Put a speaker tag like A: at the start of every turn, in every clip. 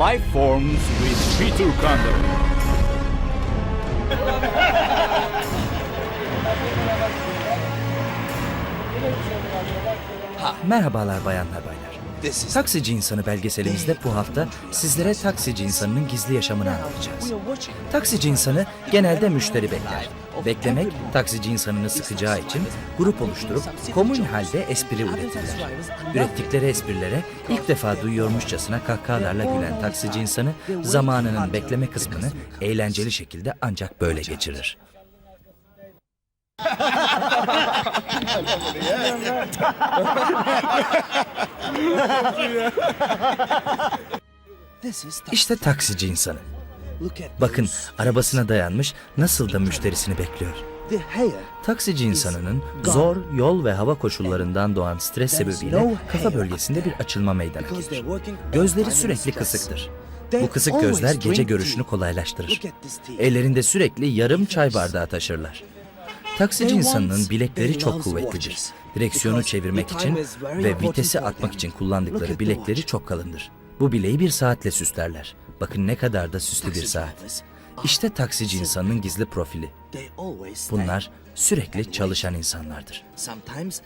A: Life Forms with Peter Condor.
B: Merhabalar bayanlar baylar. Taksici İnsanı belgeselimizde bu hafta sizlere taksici insanının gizli yaşamını anlatacağız. Taksici insanı genelde müşteri bekler. Beklemek taksici insanını sıkacağı için grup oluşturup komün halde espri üretirler. Ürettikleri esprilere ilk defa duyuyormuşçasına kahkahalarla gülen taksici insanı zamanının bekleme kısmını eğlenceli şekilde ancak böyle geçirir. İşte taksici insanı. Bakın arabasına dayanmış nasıl da müşterisini bekliyor. Taksici insanının zor yol ve hava koşullarından doğan stres sebebiyle kafa bölgesinde bir açılma meydana gelir. Gözleri sürekli kısıktır. Bu kısık gözler gece görüşünü kolaylaştırır. Ellerinde sürekli yarım çay bardağı taşırlar. Taksici insanının bilekleri çok kuvvetlidir. Direksiyonu çevirmek için ve vitesi atmak için kullandıkları bilekleri çok kalındır. Bu bileği bir saatle süslerler. Bakın ne kadar da süslü bir saat. İşte taksici insanının gizli profili. Bunlar sürekli çalışan insanlardır.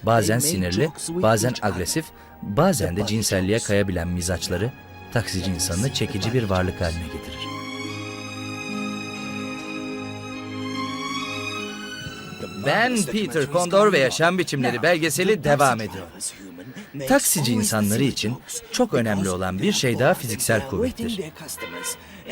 B: Bazen sinirli, bazen agresif, bazen de cinselliğe kayabilen mizaçları taksici insanını çekici bir varlık haline getirir. Ben Peter Condor ve Yaşam Biçimleri belgeseli devam ediyor. Taksici insanları için çok önemli olan bir şey daha fiziksel kuvvettir.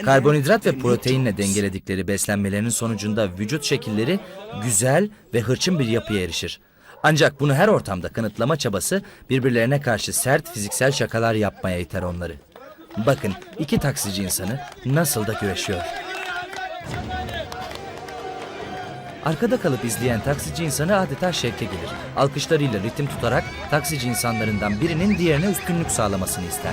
B: Karbonhidrat ve proteinle dengeledikleri beslenmelerinin sonucunda vücut şekilleri güzel ve hırçın bir yapıya erişir. Ancak bunu her ortamda kanıtlama çabası birbirlerine karşı sert fiziksel şakalar yapmaya iter onları. Bakın iki taksici insanı nasıl da güreşiyor. Arkada kalıp izleyen taksici insanı adeta şevke gelir. Alkışlarıyla ritim tutarak taksici insanlarından birinin diğerine üstünlük sağlamasını ister.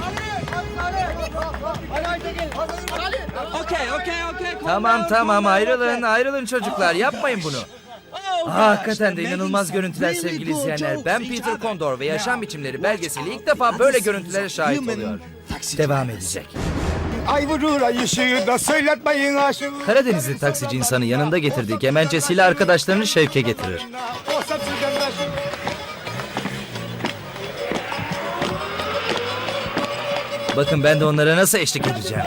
B: Tamam tamam ayrılın ayrılın çocuklar yapmayın bunu. Aa, hakikaten de inanılmaz görüntüler sevgili izleyenler. Ben Peter Condor ve Yaşam Biçimleri belgeseli ilk defa böyle görüntülere şahit oluyor. Devam edecek.
C: Ay vurur ay ışığı da söyletmeyin aşığı.
B: Karadenizli taksici insanı yanında getirdiği kemençesiyle arkadaşlarını şevke getirir. Bakın ben de onlara nasıl eşlik edeceğim.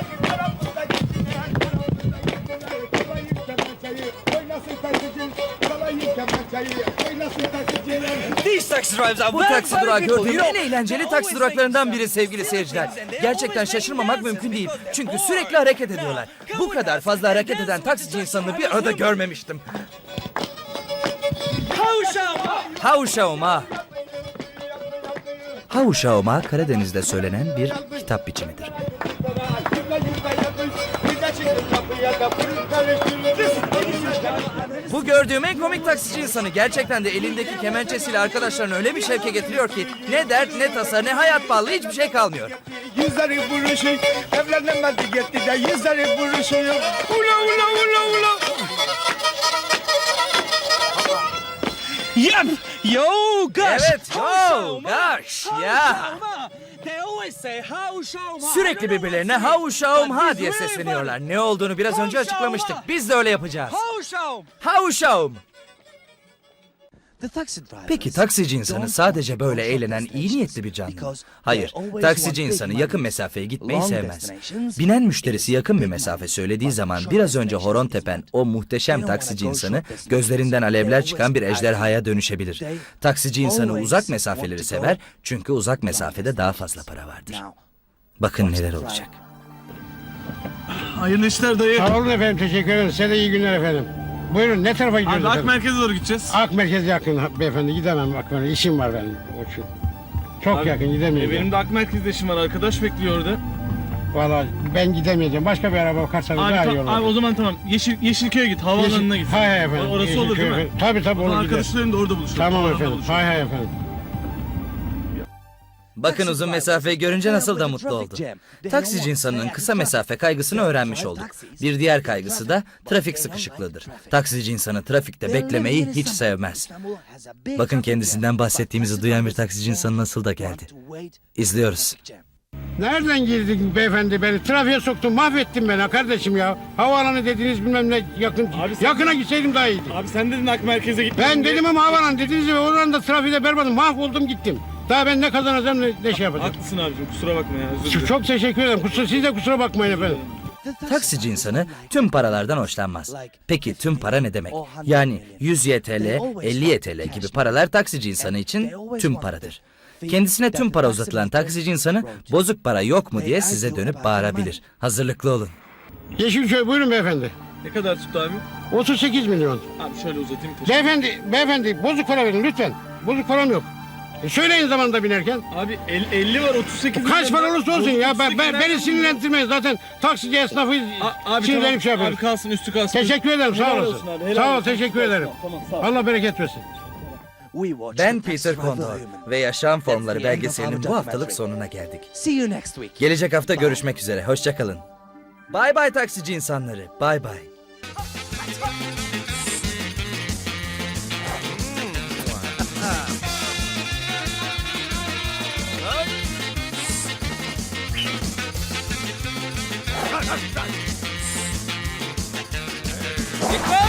B: Bu taksi durağı gördüğüm en eğlenceli taksi duraklarından biri sevgili seyirciler. Gerçekten şaşırmamak mümkün değil. Çünkü sürekli hareket ediyorlar. Bu kadar fazla hareket eden taksici insanını bir arada görmemiştim. Havuşauma. Havuşauma Karadeniz'de söylenen bir hitap biçimidir. Bu gördüğüm en komik taksici insanı gerçekten de elindeki kemençesiyle arkadaşlarını öyle bir şevke getiriyor ki ne dert ne tasa ne hayat pahalı hiçbir şey kalmıyor.
C: Yüzleri vuruşuyor, evlenemedi gitti de yüzleri vuruşuyor. Ula ula ula ula.
D: Yep. Yo, gosh.
B: Evet, yo, gosh, ya. Sürekli birbirlerine havuşaum ha diye sesleniyorlar. Ne olduğunu biraz önce açıklamıştık. Biz de öyle yapacağız. Havuşaum. Peki taksici insanı sadece böyle eğlenen iyi niyetli bir canlı mı? Hayır, taksici insanı yakın mesafeye gitmeyi sevmez. Binen müşterisi yakın bir mesafe söylediği zaman biraz önce horon tepen o muhteşem taksici insanı gözlerinden alevler çıkan bir ejderhaya dönüşebilir. Taksici insanı uzak mesafeleri sever çünkü uzak mesafede daha fazla para vardır. Bakın neler olacak.
D: Hayırlı işler dayı.
E: Sağ olun efendim teşekkür ederim. Size de iyi günler efendim. Buyurun ne tarafa
D: Abi
E: gidiyoruz
D: Ak
E: efendim?
D: merkeze doğru gideceğiz.
E: Ak merkez yakın beyefendi gidemem Ak merkez. İşim var benim. O şu. Çok
D: Abi,
E: yakın
D: E,
E: gidemeyeceğim.
D: benim de Ak merkezde işim var. Arkadaş bekliyor orada.
E: Valla ben gidemeyeceğim. Başka bir araba bakarsanız
D: Abi,
E: daha iyi
D: ta-
E: olur.
D: abi o zaman tamam. Yeşil, Yeşilköy'e git. Havaalanına git.
E: Hay hay efendim.
D: Orası olur değil mi?
E: Yeşilköy- Tabii tabii olur gider.
D: arkadaşlarım da orada buluşuyor.
E: Tamam
D: Havaalanında
E: efendim. Hay hay efendim.
B: Bakın uzun mesafeyi görünce nasıl da mutlu oldu. Taksici insanının kısa mesafe kaygısını öğrenmiş olduk. Bir diğer kaygısı da trafik sıkışıklığıdır. Taksici insanı trafikte beklemeyi hiç sevmez. Bakın kendisinden bahsettiğimizi duyan bir taksici insanı nasıl da geldi. İzliyoruz.
E: Nereden girdin beyefendi beni? Trafiğe soktun, mahvettin beni kardeşim ya. Havaalanı dediniz bilmem ne yakın.
D: Abi sen-
E: Yakına gitseydim daha iyiydi.
D: Abi sen dedin ak merkeze git.
E: Ben dedim ama havaalanı dediniz ve oradan da trafiğe berbatım. Mahvoldum gittim. Daha ben ne kazanacağım ne, ne şey yapacağım.
D: Haklısın abicim kusura bakma ya özür
E: Çok,
D: dilerim.
E: çok teşekkür ederim. Kusura, siz de kusura bakmayın efendim.
B: Taksici insanı tüm paralardan hoşlanmaz. Peki tüm para ne demek? Yani 100 YTL, 50 YTL gibi paralar taksici insanı için tüm paradır. Kendisine tüm para uzatılan taksici insanı bozuk para yok mu diye size dönüp bağırabilir. Hazırlıklı olun.
E: Yeşilköy buyurun beyefendi.
D: Ne kadar tuttu abi?
E: 38 milyon.
D: Abi şöyle uzatayım teşekkür
E: Beyefendi, beyefendi bozuk para verin lütfen. Bozuk param yok. E söyleyin zamanında binerken.
D: Abi el- 50 var 38
E: Kaç para olursa olsun ya. Ben,
D: 38
E: ben, beni sinirlendirmeyin. Zaten taksici esnafıyız.
D: A- Abi
E: Sinirlenip
D: tamam,
E: şey
D: abi
E: yapıyoruz.
D: kalsın üstü kalsın.
E: Teşekkür ederim. Sağ olasın.
D: abi,
E: Sağ ol.
D: olsun.
E: Teşekkür ederim.
D: Tamam, sağ ol.
E: Allah bereket versin.
B: Ben Peter Condor ve Yaşam Formları belgeselinin bu haftalık sonuna geldik.
F: See you next week.
B: Gelecek hafta görüşmek üzere. Hoşçakalın. Bay bay taksici insanları. Bay bay.
D: Agitando. E